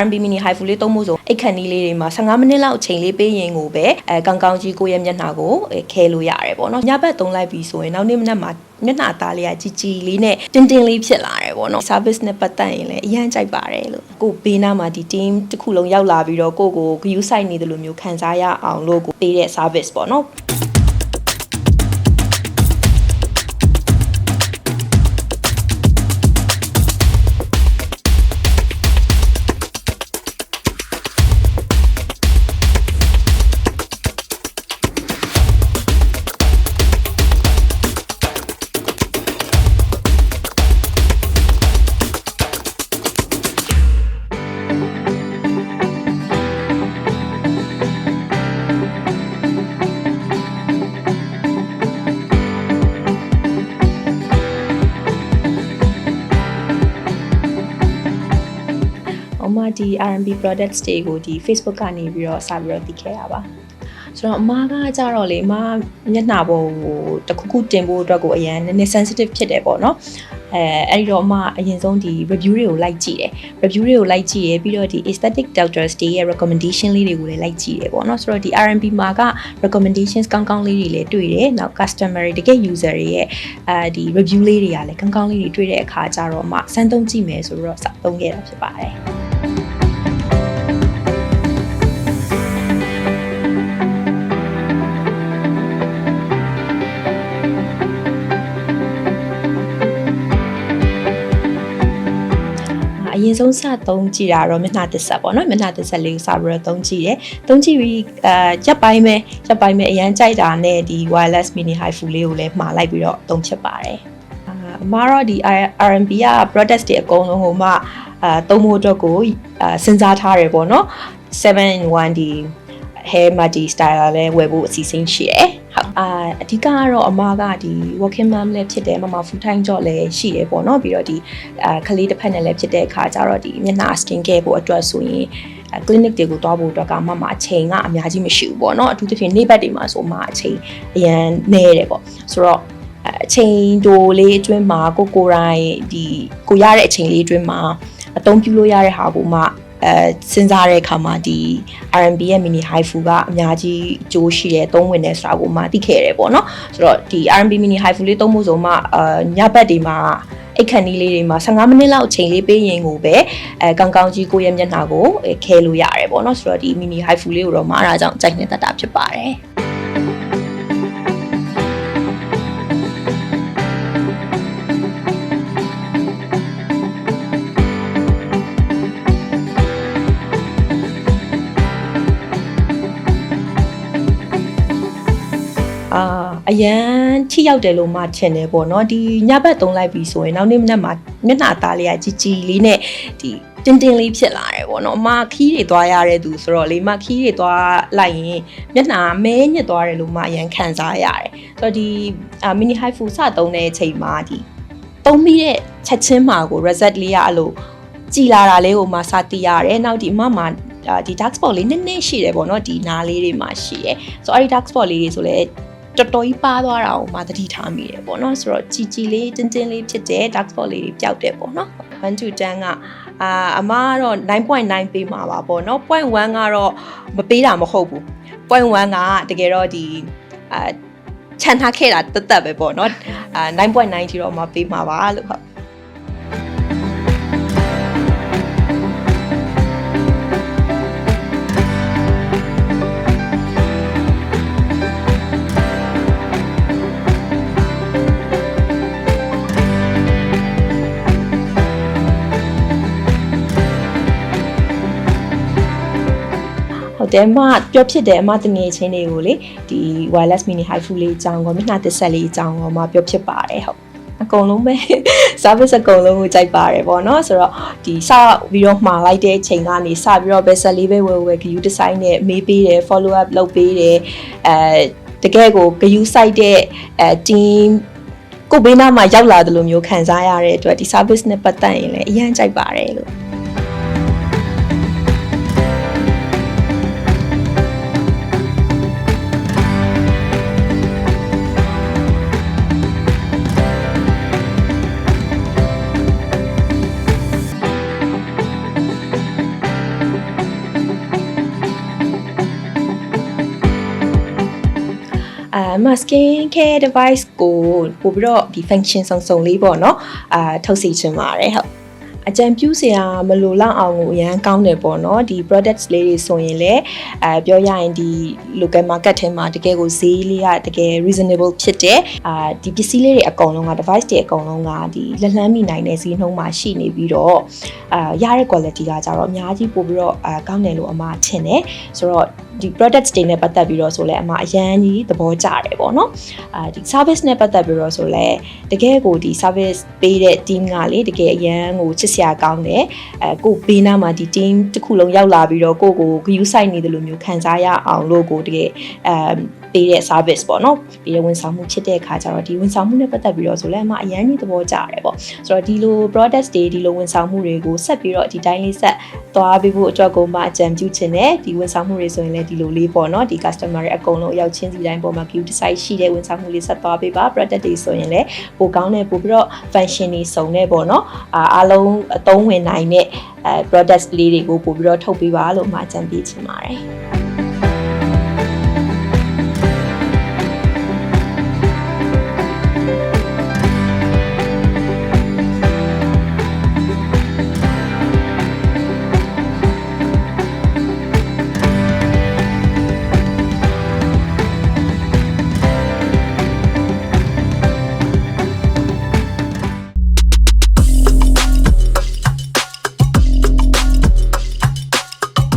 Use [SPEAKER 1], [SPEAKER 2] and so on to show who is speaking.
[SPEAKER 1] R&B mini haifu လေးသုံးဖို့ဆိုအိတ်ခန့်နီးလေးတွေမှာ15မိနစ်လောက်အချိန်လေးပေးရင်ကိုပဲအဲကောင်းကောင်းကြီးကိုယ့်ရဲ့မျက်နှာကိုအဲခဲလို့ရတယ်ပေါ့နော်ညဘက်သုံးလိုက်ပြီဆိုရင်နောက်နေ့မနက်မှာမျက်နှာသားလေးကជីជីလေးနဲ့တင်းတင်းလေးဖြစ်လာတယ်ပေါ့နော် service နဲ့ပတ်သက်ရင်လည်းအရန်ကြိုက်ပါတယ်လို့ကိုဘေးနားမှာဒီ team တစ်ခုလုံးရောက်လာပြီးတော့ကိုကို view site နေတယ်လို့မျိုးခံစားရအောင်လို့ကိုပေးတဲ့ service ပေါ့နော်။ ဒီ R&B products တွေကိုဒီ Facebook ကနေပြီးတော့စပြီးတော့သိခဲ့ရပါ။ဆိုတော့အမကကြတော့လေအမမျက်နှာပေါ်ကိုတစ်ခုခုတင်ဖို့အတွက်ကိုအရင်နည်းနည်း sensitive ဖြစ်တယ်ပေါ့နော်။အဲအဲ့ဒီတော့အမအရင်ဆုံးဒီ review တွေကိုလိုက်ကြည့်တယ်။ review တွေကိုလိုက်ကြည့်ရပြီးတော့ဒီ aesthetic doctors တွေရဲ့ recommendation လေးတွေကိုလည်းလိုက်ကြည့်တယ်ပေါ့နော်။ဆိုတော့ဒီ R&B မှာက recommendations ကောင်းကောင်းလေးတွေလည်းတွေ့တယ်။နောက် customer တွေတကယ် user တွေရဲ့အဲဒီ review လေးတွေကလည်းကောင်းကောင်းလေးတွေတွေ့တဲ့အခါကျတော့အမစမ်းသုံးကြည့်မယ်ဆိုတော့စသုံးခဲ့တာဖြစ်ပါတယ်။ အရင်ဆုံးစသုံးကြည့်တာတော့မျက်နှာတစ်ဆက်ပေါ့နော်မျက်နှာတစ်ဆက်လေးကိုစပြီးတော့သုံးကြည့်တယ်သုံးကြည့်ပြီးအဲရက်ပိုင်းပဲရက်ပိုင်းပဲအရန်ကြိုက်တာနဲ့ဒီ wireless mini hi-fi လေးကိုလည်းမှာလိုက်ပြီးတော့သုံးဖြစ်ပါတယ်အာအမတော့ဒီ R&B က product တွေအကုန်လုံးကိုမှအာသုံးဖို့အတွက်ကိုအာစဉ်းစားထားတယ်ပေါ့နော်7 in 1ဒီ hair matte styler လည်းဝယ်ဖို့အစီအစဉ်ရှိတယ်ဟုတ် အာအဓိကကတော့အမကဒီ working mom လည်းဖြစ်တယ်မမ full time job လည်းရှိတယ်ပေါ့နော်ပြီးတော့ဒီအာကလေးတစ်ဖက်နဲ့လည်းဖြစ်တဲ့အခါကျတော့ဒီမျက်နှာ skin care ဖို့အတွက်ဆိုရင်အဲ clinic တွေကိုတွားဖို့အတွက်ကမမအချိန်ကအများကြီးမရှိဘူးပေါ့နော်အထူးသဖြင့်နေ့ဘက်တွေမှာဆိုမှအချိန်အရန်နေတယ်ပေါ့ဆိုတော့အဲအချိန်တိုလေးအတွင်းမှာကိုကိုယ်တိုင်ဒီကိုရတဲ့အချိန်လေးအတွင်းမှာအသုံးပြုလို့ရတဲ့ဟာကိုမှ အဲစဉ်းစားတဲ့အခါမှာဒီ R&B ရဲ့ mini haifu ကအများကြီးအကျိုးရှိတယ်သုံးဝင်တယ်ဆိုတာကိုမှသိခဲ့ရတယ်ပေါ့နော်ဆိုတော့ဒီ R&B mini haifu လေးသုံးဖို့ဆိုမှအာညဘက်တွေမှာအိတ်ခန့်နီးလေးတွေမှာ15မိနစ်လောက်အချိန်လေးပေးရင်ကိုပဲအဲကောင်းကောင်းကြီးကိုယ့်ရဲ့မျက်နှာကိုအဲခဲလို့ရတယ်ပေါ့နော်ဆိုတော့ဒီ mini haifu လေးကိုတော့မှအားအကြောင်းကြိုက်နေတတ်တာဖြစ်ပါတယ် အာအရန်ထိရောက်တယ်လို့မှထင်တယ်ပေါ့နော်ဒီညဘက်သုံးလိုက်ပြီဆိုရင်နောက်နေ့မနက်မှာမျက်နှာသားလေးကជីជីလေးနဲ့ဒီတင်းတင်းလေးဖြစ်လာတယ်ပေါ့နော်အမခီးတွေသွားရတဲ့သူဆိုတော့လေမခီးတွေသွားလိုက်ရင်မျက်နှာမဲညစ်သွားတယ်လို့မှအရန်ခံစားရတယ်ဆိုတော့ဒီအာမီနီဟိုက်ဖူစသုံးတဲ့အချိန်မှာဒီသုံးပြီးတဲ့ချက်ချင်းမှာကို reset လေးကအဲ့လိုကြည်လာတာလေးကိုမှစသိရတယ်နောက်ဒီအမမှာအာဒီ dark spot လေးနည်းနည်းရှိတယ်ပေါ့နော်ဒီနားလေးတွေမှာရှိတယ်ဆိုတော့အဲ့ဒီ dark spot လေးတွေဆိုလည်း တော်တော်ကြီးပါသွားတာကိုမှသတိထားမိတယ်ပေါ့နော်ဆိုတော့ជីជីလေးတင်းတင်းလေးဖြစ်တဲ့ dark spot လေးတွေပျောက်တယ်ပေါ့နော်1 to 10ကအာအမကတော့9.9ပေးမှာပါပေါ့နော်0.1ကတော့မပေးတာမဟုတ်ဘူး0.1ကတကယ်တော့ဒီအာခြံထားခဲ့တာတက်တက်ပဲပေါ့နော်အာ9.9ကြီးတော့မပေးမှာပါလို့ဟုတ် ဟုတ်တယ်အမပြောဖြစ်တယ်အမတငယ်ချင်းတွေကိုလေဒီ wireless mini hi-fi လေးအကြောင်းကောမျက်နှာတစ်ဆက်လေးအကြောင်းကောမပြောဖြစ်ပါတယ်ဟုတ်အကုန်လုံးပဲ service အကုန်လုံးကိုကြိုက်ပါတယ်ပေါ့နော်ဆိုတော့ဒီစပြီးတော့မှာလိုက်တဲ့အချိန်ကနေစပြီးတော့ပဲဆက်လေးပဲဝယ်ဝယ် view design နဲ့မေးပေးတယ် follow up လုပ်ပေးတယ်အဲတကယ်ကို view site တဲ့အဲ team ကိုဘေးနားမှာရောက်လာတယ်လို့မျိုးခံစားရတဲ့အတွက်ဒီ service နဲ့ပတ်သက်ရင်လည်းအရင်ကြိုက်ပါတယ်လို့ အာမ skin care device ကိုပို့ပြီးတော့ဒီ function စုံစုံလေးပေါ့နော်အာထုတ်စီချင်ပါတယ်ဟုတ် အကြံပြုစရာမလိုလောက်အောင်ကိုအရန်ကောင်းတယ်ပေါ့နော်ဒီ products လေးတွေဆိုရင်လည်းအဲပြောရရင်ဒီ local market ထဲမှာတကယ်ကိုဈေးလေးကတကယ် reasonable ဖြစ်တဲ့အာဒီပစ္စည်းလေးတွေအကုန်လုံးက device တွေအကုန်လုံးကဒီလက်လှမ်းမိနိုင်တဲ့ဈေးနှုန်းမှာရှိနေပြီးတော့အာရတဲ့ quality ကကြတော့အများကြီးပို့ပြီးတော့အာကောင်းတယ်လို့အမထင်တယ်ဆိုတော့ဒီ products တွေနဲ့ပတ်သက်ပြီးတော့ဆိုလဲအမအရန်ကြီးသဘောကျတယ်ပေါ့နော်အာဒီ service နဲ့ပတ်သက်ပြီးတော့ဆိုလဲတကယ်ကိုဒီ service ပေးတဲ့ team ကလေတကယ်အရန်ကိုချစ်စရာကောင်းတယ်အဲကိုဘေးနားမှာဒီ team တစ်ခုလုံးရောက်လာပြီးတော့ကိုကိုဂယူးဆိုင်နေတယ်လို့မျိုးခံစားရအောင်လို့ကိုတကယ်အမ်ပေးတဲ့ service ပေါ့နော်ပြီးတော့ဝန်ဆောင်မှုဖြစ်တဲ့အခါကျတော့ဒီဝန်ဆောင်မှုနဲ့ပတ်သက်ပြီးတော့ဆိုလဲအမအရန်ကြီးသဘောကျတယ်ပေါ့ဆိုတော့ဒီလို products တွေဒီလိုဝန်ဆောင်မှုတွေကိုဆက်ပြီးတော့ဒီတိုင်းလေးဆက်သွားပေးဖို့အတွက်ကိုမှအကြံပြုချင်တယ်ဒီဝန်ဆောင်မှုတွေဆိုရင်လည်းဒီလိုလေးပေါ့နော်ဒီ customer တွေအကုန်လုံးရောက်ချင်းစီတိုင်းပေါ်မှာ queue design ရှိတဲ့ဝန်ဆောင်မှုလေးဆက်သွားပေးပါ product တွေဆိုရင်လည်းပိုကောင်းတဲ့ပိုပြီးတော့ function တွေစုံတဲ့ပေါ့နော်အာအားလုံးအသုံးဝင်နိုင်တဲ့အဲ products လေးတွေကိုပို့ပြီးတော့ထုတ်ပေးပါလို့မှအကြံပေးချင်ပါတယ်